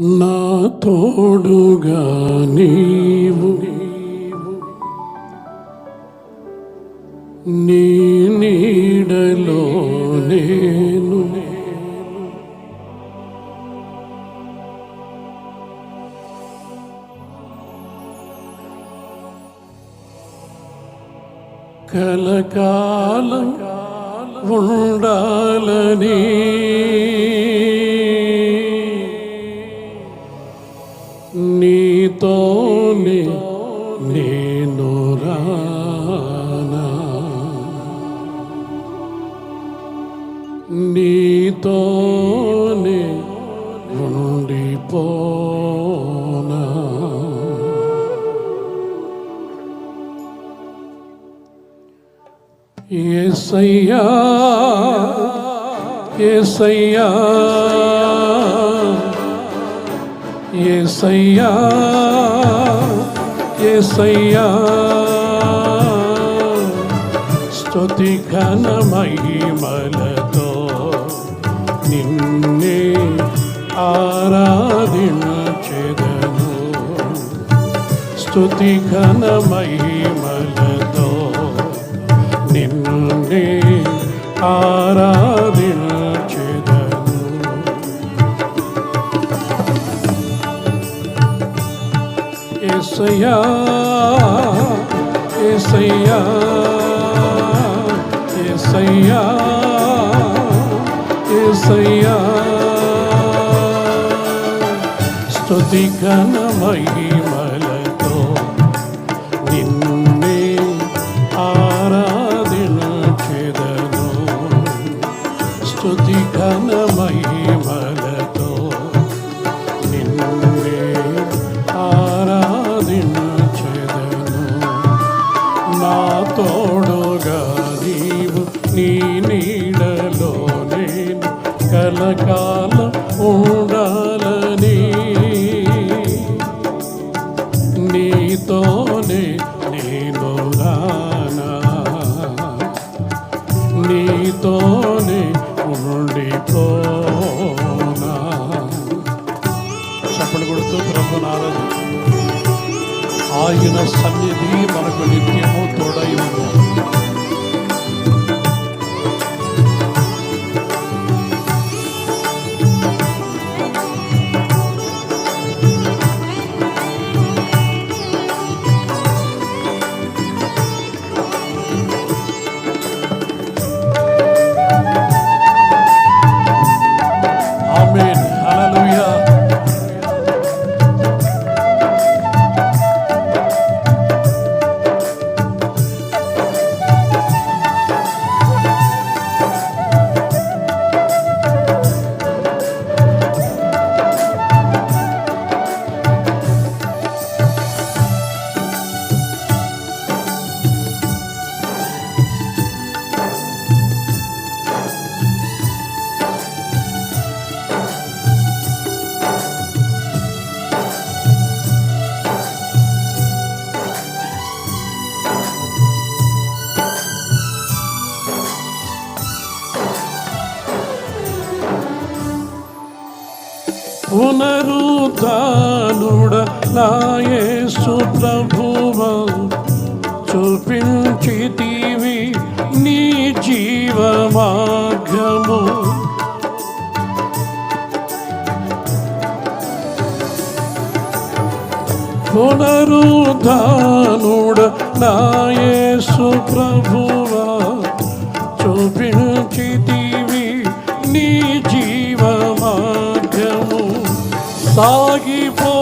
నా తోడుగా నీవు. నీ నీడలో నేను. కలకాలం ఉండాలని. నీతోనే నేను రానా నీతోనే ఉండిపోనా ఏసయ్యా ఏసయ్యా ఏసయ్యా ఏసయ్యా. స్తుతి ఘన మహిమలతో నిన్నే ఆరాధించెదను. స్తుతి ఘన మహిమలతో నిన్నే ఆరాధించెదను ఏసయ్యా ఏసయ్యా ఏసయ్యా ఏసయ్యా. స్తుతి ఘన మహిమలతో నిన్నే ఆరాధించెదను స్తుతి ఘన మహిమలతో నేను నీతోనే ఉండిపోనా. చప్పలు కొడుతూ ప్రభు ఆయన సన్నిధి మనకు నిత్యము తోడై నాయసు ప్రభువ చూపించితివి నీ జీవ మార్గము పునరుద్ధానుడ నాయసు ప్రభువ చూపించితివి నీ జీవ మార్గము సాగిపో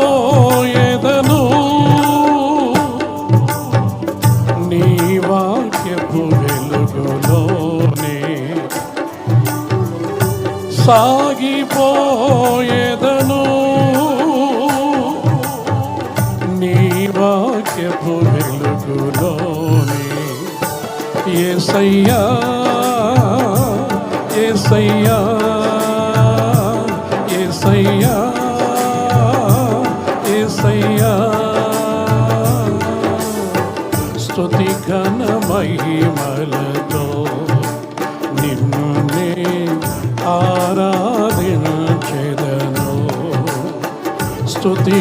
సాగిపోయేదను. నీ వాక్యపు వెలుగులోనే ఏసయ్యా ఏసయ్యా.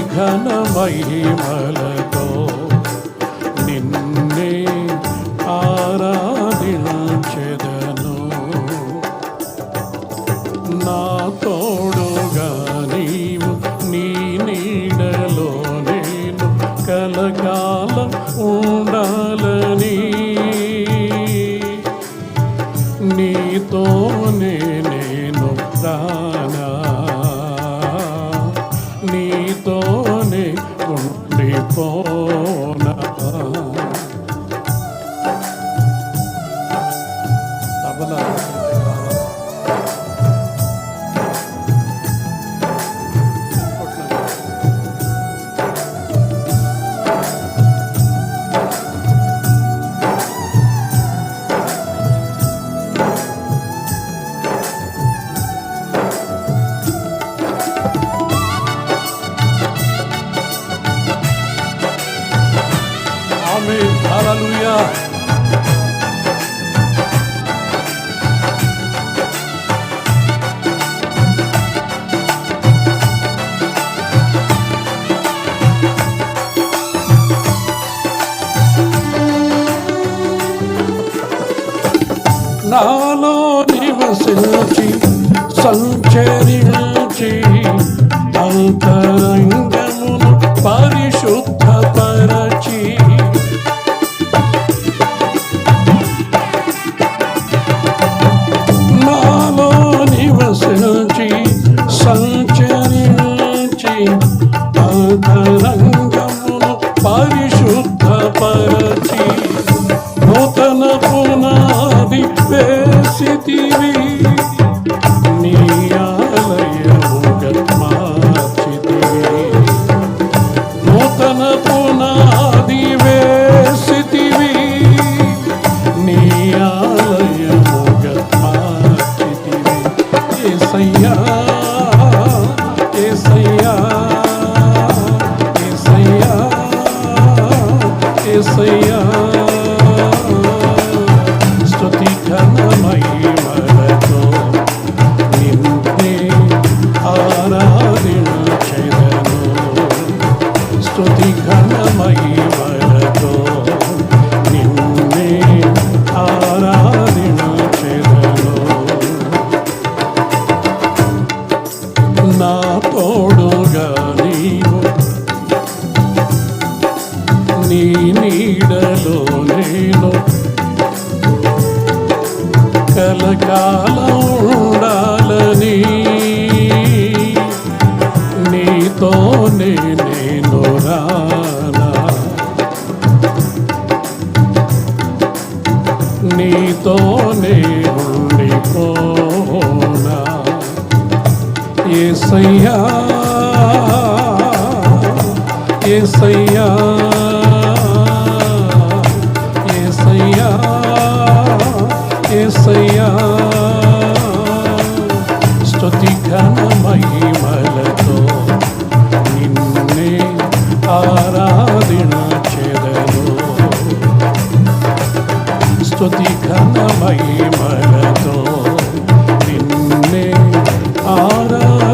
ఘన మహిమలతో నిన్నే ఆరాధించెదను. నా తోడుగా నీవు నీ నీడలో నేను కలకాలం ఉండాలని. నీతోనే నేను రా నాలో నివసించి సంచరించి అంతరంగ నీ నీడలో నేను కలకాలం ఉండాలని. నీతోనే నేను రానా. నీతోనే ఉండిపోనా ఏసయ్యా ఏసయ్యా. స్తుతి ఘన మహిమలతో నిన్నే ఆరాధించెదను.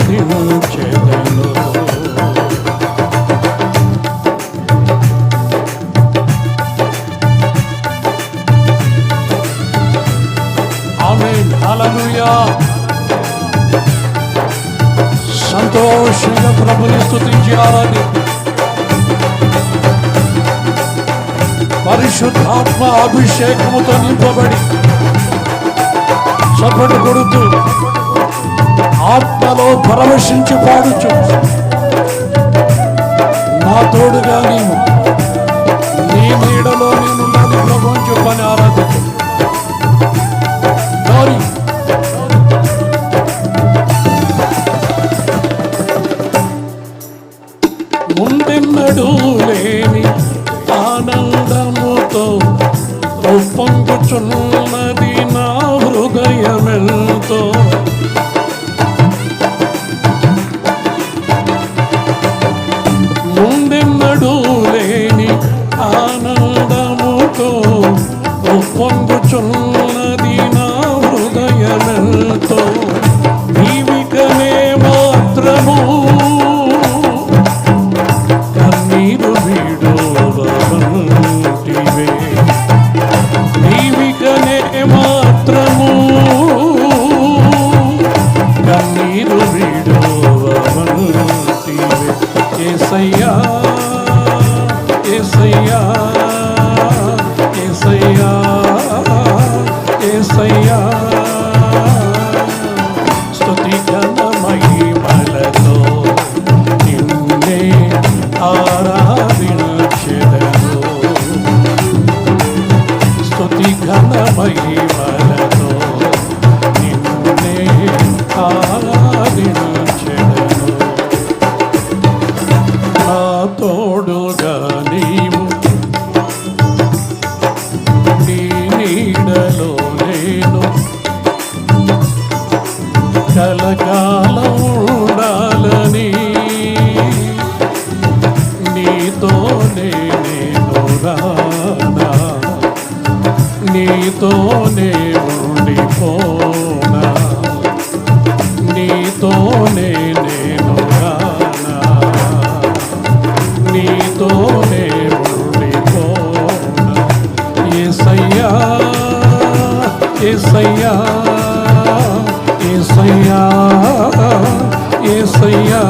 ఆమెన్. హల్లెలూయా. సంతోషంగా ప్రభుని స్తుతించి ఆరాధి పరిశుద్ధాత్మ అభిషేకముతో నింపబడి చప్పటి కొడుతూ ఆత్మలో పరవశించి పాడుచు. నా తోడుగా నీవు నీ నీడలో నీతోనే ఉండిపోనా? నీతోనే నేను గానా నీతోనే ఉండిపోనా? ఏసయ్యా ఏసయ్యా ఏసయ్యా ఏసయ్యా.